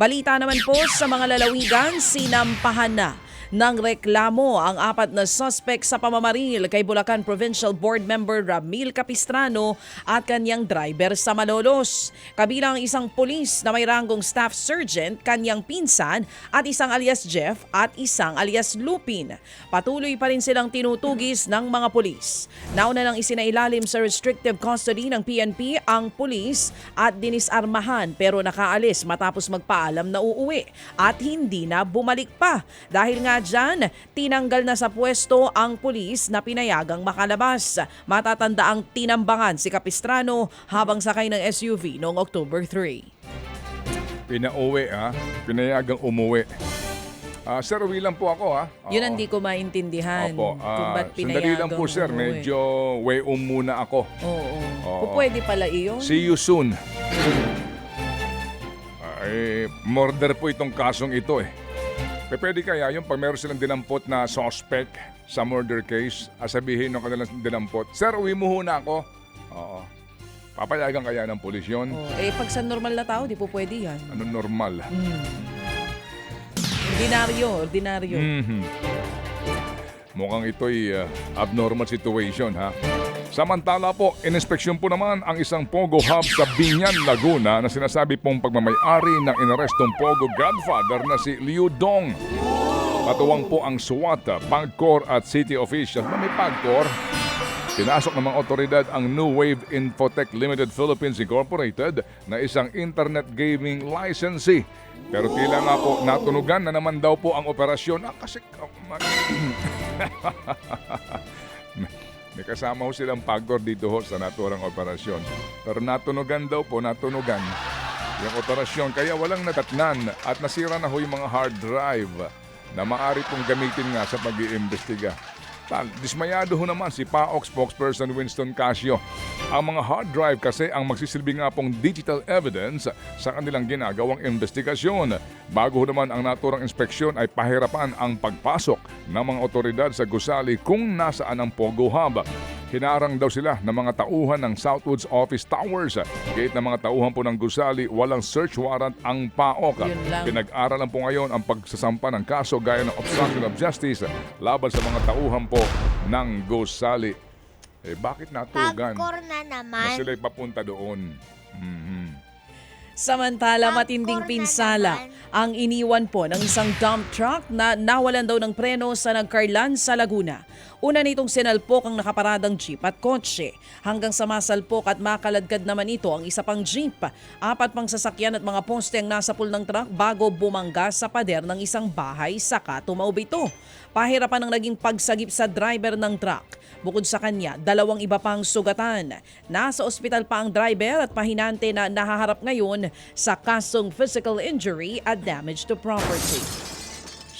Balita naman po sa mga lalawigan, sinampahan na ng reklamo ang apat na suspect sa pamamaril kay Bulacan Provincial Board Member Ramil Capistrano at kanyang driver sa Malolos. Kabilang ang isang pulis na may ranggong staff sergeant, kanyang pinsan at isang alias Jeff at isang alias Lupin. Patuloy pa rin silang tinutugis ng mga pulis. Nauna nang isinailalim sa restrictive custody ng PNP ang pulis at dinisarmahan pero nakaalis matapos magpaalam na uuwi at hindi na bumalik pa. Dahil nga dyan, tinanggal na sa pwesto ang pulis na pinayagang makalabas. Matatanda ang tinambangan si Capistrano habang sakay ng SUV noong October 3. Pinauwi ha, pinayagang umuwi. Ah, sir, uwi lang po ako ha. Yun Oo. ang di ko maintindihan Opo, kung ah, ba't sandali lang po sir, umuwi. medyo way um muna ako. Oo. Oo. Kung pwede pala iyon. See you soon. Ay, murder po itong kasong ito eh. Pe, Pwede kaya yung pag meron silang dinampot na suspect sa murder case, asabihin ng kanilang dinampot, Sir, uwi mo ho na ako. Oo. Papayagan kaya ng pulis yun? Oh, eh, pag sa normal na tao, di po pwede yan. Ano normal? Ordinaryo, ordinaryo. Mhm. Mukhang ito'y uh, abnormal situation ha. Samantala po, inspeksyon po naman ang isang Pogo Hub sa Binyan, Laguna na sinasabi pong pagmamayari ng inarestong Pogo Godfather na si Liu Dong. Patuwang po ang SWAT, PAGCOR at city officials na may PAGCOR. Pinasok ng mga otoridad ang New Wave Infotech Limited Philippines Incorporated na isang internet gaming licensee. Pero tila nga po natunugan na naman daw po ang operasyon. Ah, kasi... May kasama ho silang pagkor dito ho sa naturang operasyon. Pero natunugan daw po, natunugan yung operasyon. Kaya walang natatnan at nasira na ho yung mga hard drive na maaari pong gamitin nga sa pag-iimbestiga. Dismayado ho naman si PAOK spokesperson Winston Casio. Ang mga hard drive kasi ang magsisilbi nga pong digital evidence sa kanilang ginagawang investigasyon. Bago ho naman ang naturang inspeksyon ay pahirapan ang pagpasok ng mga otoridad sa gusali kung nasaan ang Pogo Hub. Hinarang daw sila ng mga tauhan ng Southwoods Office Towers. Gate ng mga tauhan po ng gusali, walang search warrant ang PAOK. Pinag-aralan po ngayon ang pagsasampa ng kaso gaya ng obstruction of justice laban sa mga tauhan po ng gusali. Eh bakit natugan Pagkor na na naman. sila'y papunta doon? Mhm. Samantala, Pagkor matinding na pinsala ang iniwan po ng isang dump truck na nawalan daw ng preno sa Nagcarlan sa Laguna. Una nitong sinalpok ang nakaparadang jeep at kotse. Hanggang sa masalpok at makaladkad naman ito ang isa pang jeep. Apat pang sasakyan at mga poste ang nasa pool ng truck bago bumangga sa pader ng isang bahay saka tumaob ito. Pahirapan ang naging pagsagip sa driver ng truck. Bukod sa kanya, dalawang iba pang sugatan. Nasa ospital pa ang driver at pahinante na nahaharap ngayon sa kasong physical injury at damage to property.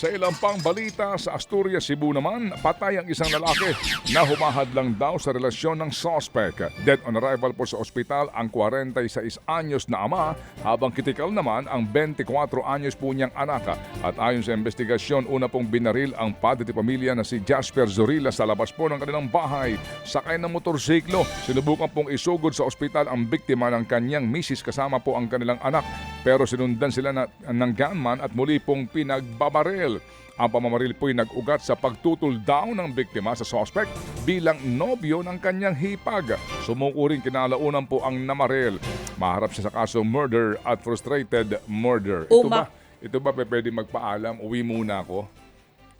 Sa ilang pang balita sa Asturias, Cebu naman, patay ang isang lalaki na humahad lang daw sa relasyon ng suspect. Dead on arrival po sa ospital ang 46 anyos na ama habang kritikal naman ang 24 anyos po niyang anak. At ayon sa investigasyon, una pong binaril ang padre pamilya na si Jasper Zorilla sa labas po ng kanilang bahay. Sakay ng motorsiklo, sinubukan pong isugod sa ospital ang biktima ng kanyang misis kasama po ang kanilang anak. Pero sinundan sila na, ng gunman at muli pong pinagbabaril. Ang pamamaril po'y nag-ugat sa pagtutol down ng biktima sa suspect bilang nobyo ng kanyang hipag. Sumuko rin kinalaunan po ang namaril. Maharap siya sa kasong murder at frustrated murder. Ito Uma- ba, ito ba pwede magpaalam? Uwi muna ako.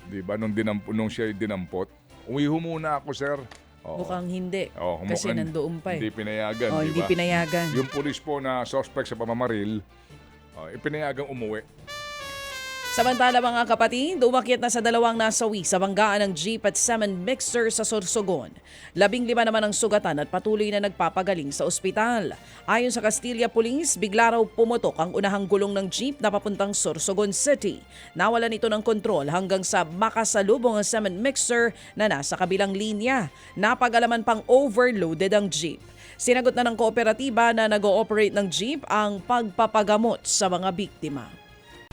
Di ba? Nung, dinamp- nung siya dinampot. Uwi muna ako, sir. Oo. Mukhang hindi. Oo, kasi mukhang nandoon pa eh. Hindi pinayagan, Oh, di hindi ba? pinayagan. Yung pulis po na suspect sa pamamaril, uh, ipinayagang umuwi. Samantala mga kapatid, umakyat na sa dalawang nasawi sa banggaan ng jeep at semen mixer sa Sorsogon. Labing lima naman ang sugatan at patuloy na nagpapagaling sa ospital. Ayon sa Castilla Police, bigla raw pumutok ang unahang gulong ng jeep na papuntang Sorsogon City. Nawalan ito ng kontrol hanggang sa makasalubong ang semen mixer na nasa kabilang linya. Napagalaman pang overloaded ang jeep. Sinagot na ng kooperatiba na nag-ooperate ng jeep ang pagpapagamot sa mga biktima.